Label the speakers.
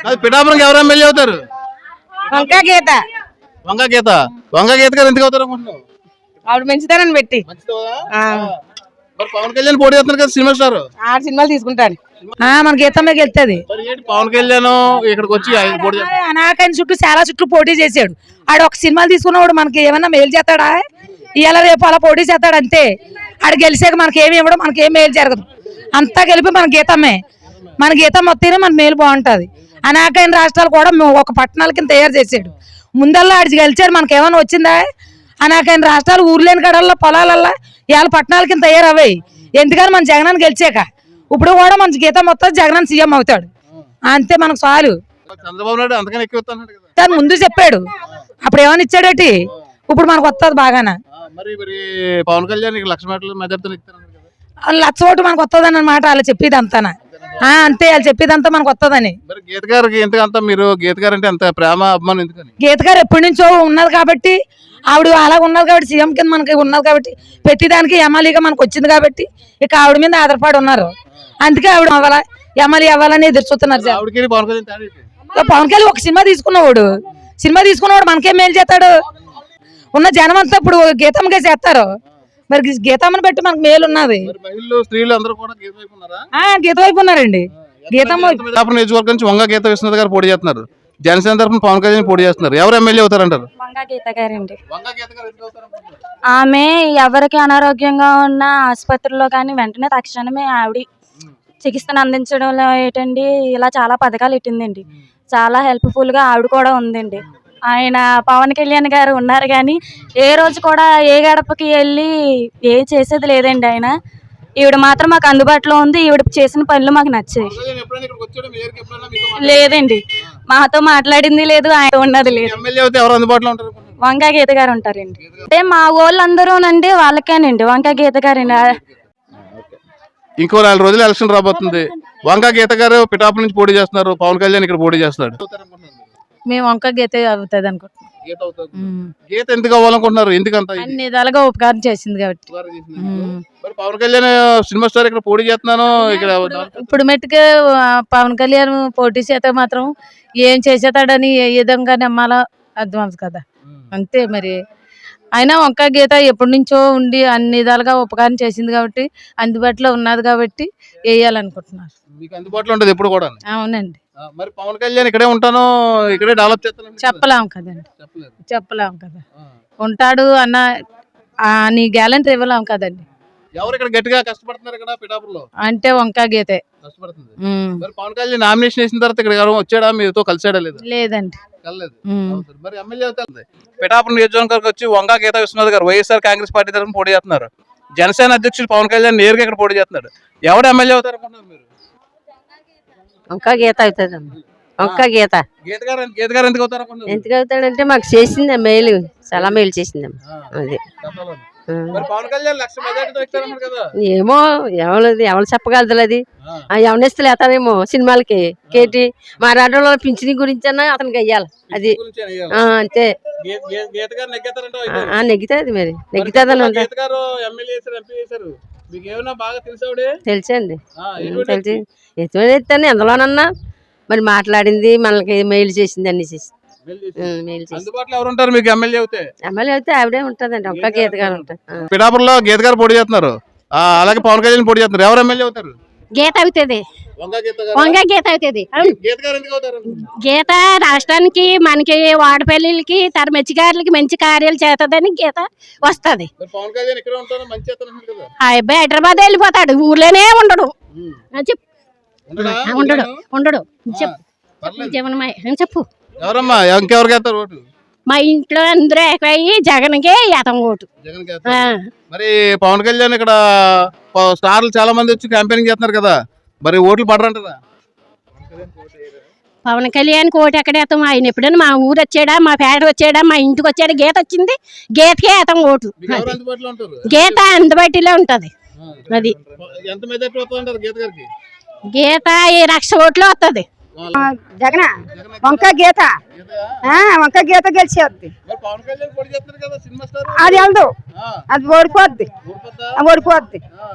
Speaker 1: అది పిఠాపురంకి ఎవరు ఎమ్మెల్యే అవుతారు?
Speaker 2: వంకా గీత.
Speaker 1: వంగ గీత. వంగ గీత గారు ఎందుకు అవుతారు అనుకుంటున్నావు?
Speaker 2: ఆవిడ మంచిదానని పెట్టి. ఆ.
Speaker 1: మరి పవన్ కళ్యాణ్ పోటీ చేస్తున్నారు కదా సినిమా స్టార్.
Speaker 2: ఆడ సినిమాలు తీసుకుంటాను. మన గీతమ్మ గెలుతుంది
Speaker 1: మరి ఏంటి పవన్ కళ్యాణ్ ఇక్కడికి వచ్చి ఆయన పోటీ చేస్తున్నారు
Speaker 2: అనాకైన చుట్టూ చాలా చుట్టూ పోటీ చేసాడు ఆడు ఒక సినిమాలు తీసుకున్నవాడు మనకి ఏమన్నా మేలు చేస్తాడా? ఇవాళ రేపు అలా పోటీ చేస్తాడు అంతే ఆడు గెలిచాక మనకి ఏమి ఇవ్వడం మనకి ఏం మేలు జరగదు. అంతా గెలిపి మన గీతమ్మే. మన గీతమ్మ వస్తేనే మన మేలు బాగుంటుంది. అనాకైన రాష్ట్రాలు కూడా ఒక పట్టణాల కింద తయారు చేసాడు ముందల్లా ఆడి గెలిచాడు. మనకి ఏమైనా వచ్చిందా? అనాకైన రాష్ట్రాలు ఊర్లేని కడల్లో పొలాలల్లా ఇవాళ పట్టణాల కింద తయారవ్వాయి. ఎందుకని మన జగనాన్ని గెలిచాక? ఇప్పుడు కూడా మన గీతం మొత్తం జగనాన్ని సీఎం అవుతాడు. అంతే మనకు చాలు. తను ముందు చెప్పాడు. అప్పుడు ఏమని ఇచ్చాడటి? ఇప్పుడు మనకు వస్తుంది బాగాన.
Speaker 1: పవన్ కళ్యాణ్ లక్ష
Speaker 2: ఓటు మనకు వస్తుంది అన్నమాట వాళ్ళు చెప్పేది అంతాన? అంతే వాళ్ళు చెప్పేది అంతా మనకు వస్తుందని
Speaker 1: గీత గారికి మీరు గీత గారు అంటే అంత ప్రేమ అభిమానం ఎందుకని?
Speaker 2: గీత గారు ఎప్పటి నుంచో ఉన్నది కాబట్టి ఆవిడ అలాగ ఉన్నది కాబట్టి సీఎం కింద మనకి ఉన్నది కాబట్టి ప్రతిదానికి ఎమ్మెల్యేగా మనకు వచ్చింది కాబట్టి ఇక ఆవిడ మీద ఆధారపడి ఉన్నారు. అందుకే ఆవిడ అవ్వాలా ఎమ్మెల్యే అవ్వాలని ఎదురు చూస్తున్నారు
Speaker 1: పవన్ కళ్యాణ్
Speaker 2: ఒక సినిమా తీసుకున్నవాడు. సినిమా తీసుకున్నవాడు మనకేం మేలు చేస్తాడు? ఉన్న జనం అంతా ఇప్పుడు గీతమ్మకే చేస్తారు. మరి గీతమ్మని బట్టి మనకు మేలు ఉన్నది.
Speaker 1: మరి మహిళలు స్త్రీలు అందరూ కూడా గీత వైపు ఉన్నారా?
Speaker 2: ఆ గీత వైపు ఉన్నారండి. గీతమ్మ
Speaker 1: పిఠాపురం నియోజకవర్గం నుంచి వంగ గీత విశ్వనాథ్ గారు పోటీ చేస్తున్నారు. జనసేన తరఫున పవన్ కళ్యాణ్ పోటీ చేస్తున్నారు. ఎవరు ఎమ్మెల్యే అవుతారంటారు?
Speaker 3: గీత
Speaker 1: గీత?
Speaker 3: ఆమె ఎవరికి అనారోగ్యంగా ఉన్న ఆసుపత్రిలో కానీ వెంటనే తక్షణమే ఆవిడ చికిత్సను అందించడంలో ఏంటండి ఇలా చాలా పథకాలు ఇట్టిందండి. చాలా హెల్ప్ఫుల్గా ఆవిడ కూడా ఉందండి. ఆయన పవన్ కళ్యాణ్ గారు ఉన్నారు కానీ ఏ రోజు కూడా ఏ గడపకి వెళ్ళి ఏ చేసేది లేదండి ఆయన. ఈవిడ మాత్రం మాకు అందుబాటులో ఉంది. ఈవిడ చేసిన పనులు మాకు నచ్చాయి? లేదండి. మాతో మాట్లాడింది లేదు ఆయన ఉన్నది లేదు? వంకా గీత గారు ఉంటారండి. అంటే మా వాళ్ళందరూనండి వాళ్ళకేనండి. వంకా గీత గారండి
Speaker 1: ఇంకో నాలుగు రోజులు ఎలక్షన్ రాబోతుంది. వంక గీత గారు పిఠాపురం నుంచి పోటీ చేస్తున్నారు. పవన్ కళ్యాణ్ ఇక్కడ పోటీ చేస్తున్నాడు.
Speaker 4: మేము వంక గీత అవుతుంది అనుకుంటున్నాం.
Speaker 1: గీత అవుతుంది. గీత ఎందుకు అవ్వాలనుకుంటున్నారు? ఎందుకంత ఇది?
Speaker 4: అన్ని విధాలుగా ఉపకారం చేసింది కాబట్టి.
Speaker 1: మరి పవన్ కళ్యాణ్ సినిమా స్టార్ ఇక్కడ పోటీ చేస్తున్నాను ఇక్కడ
Speaker 4: ఇప్పుడు మట్టుకు ఆ, పవన్ కళ్యాణ్ పోటీ చేత మాత్రం ఏం చేసేతాడని ఏ విధంగా నమ్మాలో అర్థం కదా. అంతే మరి. అయినా వంక గీత ఎప్పటి నుంచో ఉండి అన్ని విధాలుగా ఉపకారం చేసింది కాబట్టి అందుబాటులో ఉన్నది కాబట్టి వేయాలనుకుంటున్నారు.
Speaker 1: మీకు అందుబాటులో ఉంటుంది ఎప్పుడు కూడా
Speaker 4: అవునండి.
Speaker 1: మరి పవన్ కళ్యాణ్ ఇక్కడే ఉంటాను ఇక్కడే డెవలప్ చేస్తాను
Speaker 4: చెప్పలేము కదండి.
Speaker 1: చెప్పలేదు?
Speaker 4: చెప్పలేము కదా. ఉంటాడు అన్న ఆ, నీ గ్యాలంటీ ఇవ్వలేము కదండి.
Speaker 1: ఎవరు ఇక్కడ గట్టిగా కష్టపడుతున్నారు ఇక్కడ పిఠాపురంలో?
Speaker 4: అంటే వంక గీతే.
Speaker 1: కష్టపడుతుంది.
Speaker 4: ఉమ్.
Speaker 1: మరి పవన్ కళ్యాణ్ నామినేషన్ వేసిన తర్వాత ఇక్కడ ఎవరు వచ్చాడా? మీతో కలిసాడా లేదా?
Speaker 4: లేదండి.
Speaker 1: కలలేదు.
Speaker 4: ఉమ్.
Speaker 1: అవును. మరి ఎమ్మెల్యే అవుతుంది పిఠాపురం నియోజకవర్గానికి వచ్చి వంగా గీత విశ్వనాథ్ గారు వైఎస్ఆర్ కాంగ్రెస్ పార్టీ తరఫున పోటీ చేస్తున్నారు. జనసేన అధ్యక్షుడు పవన్ కళ్యాణ్ నేరుగా ఇక్కడ పోటీ చేస్తున్నాడు. ఎవరు ఎమ్మెల్యే అవుతారు అనుకుంటున్నారు మీరు?
Speaker 5: ఒక్క గీత అవుతుంది ఒక్క గీత
Speaker 1: గీత. గారు గీత గారు ఎందుకు అవుతారు అనుకుంటున్నారు
Speaker 5: ఎందుకు అవుతాడంటే మాకు చేసింది మేలు చాలా మేలు చేసింది అది.
Speaker 1: చెప్పాలని.
Speaker 5: ఆ.
Speaker 1: మరి పవన్ కళ్యాణ్ లక్ష మెజార్టీతో ఇస్తారన్నారు కదా.
Speaker 5: ఏమో ఎవరు ఎవరు చెప్పగలదు అది?
Speaker 1: ఆ.
Speaker 5: ఆ ఎవరినిస్తులు వేస్తారేమో సినిమాలకి. కేటి మా రాష్ట్రంలో పింఛని గురించి అన్నా అతనికి వెయ్యాలి. అది.
Speaker 1: గురించి అని అయ్యాలి.
Speaker 5: ఆ, అంతే.
Speaker 1: గీ- గీ- గీత గారు నెగ్గేస్తారంటే
Speaker 5: ఆ, ఆ, నెగ్గుతుంది మరి. నెగ్గుతుందని
Speaker 1: మరి
Speaker 5: ఉంటా
Speaker 1: గీత గారు ఎమ్మెల్యే చేశారు ఎంపీ చేశారు.
Speaker 5: తెలుసండి. తెలిసి ఎటువంటి ఎత్తాను ఎందులోనన్నా మరి మాట్లాడింది మనకి మెయిల్ చేసింది అన్ని చేసి.
Speaker 1: ఉంటారు ఎమ్మెల్యే
Speaker 5: అయితే? ఆవిడే ఉంటుందండి ఒక్క గీత గారు ఉంటుంది ఆ.
Speaker 1: పిఠాపురంలో గీత గారు పోటీ చేస్తున్నారు. ఆ, అలాగే పవన్ కళ్యాణ్ పోటీ చేస్తున్నారు. ఎవరు ఎమ్మెల్యే అవుతారు?
Speaker 6: గీత అవుతుంది.
Speaker 1: వంగ గీత
Speaker 6: అవుతుంది.
Speaker 1: గీత
Speaker 6: రాష్ట్రానికి మనకి వాడపల్లికి తన మెచ్చిగారులకి మంచి కార్యాలు చేస్తుందని గీత వస్తది. అబ్బాయి హైదరాబాద్ వెళ్ళిపోతాడు. ఊర్లోనే ఉండడు. చెప్పు.
Speaker 1: ఉండడా?
Speaker 6: ఉండడు. చెప్పు.
Speaker 1: ఎవరమ్మా? ఓటు?
Speaker 6: మా ఇంట్లో అందరూ ఎక్కువయ్యి జగన్కే ఎతం ఓటు.
Speaker 1: జగన్ మరి పవన్ కళ్యాణ్ ఇక్కడ స్టార్లు చాలా మంది వచ్చి క్యాంపెయినింగ్ చేస్తున్నారు కదా. మరి ఓట్లు పడరంటారా
Speaker 6: పవన్ కళ్యాణ్ కోటి ఎక్కడ ఎత్తాం ఆయన ఎప్పుడైనా మా ఊరు వచ్చాడా మా పేట వచ్చాడా మా ఇంటికి వచ్చాడా? గీత వచ్చింది గీతకే ఎత్తాం ఓటు గీత అందుబాటులో ఉంటది. అది.
Speaker 1: గీత గారికి?
Speaker 6: గీత ఈ లక్ష ఓట్లు వస్తుంది.
Speaker 2: జగన వంక గీత? వంక గీత
Speaker 1: స్టార్.
Speaker 2: అది వెళ్దు.
Speaker 1: ఆ,
Speaker 2: అది ఓడిపోద్ది? ఓడిపోద్ది.
Speaker 1: ఆ.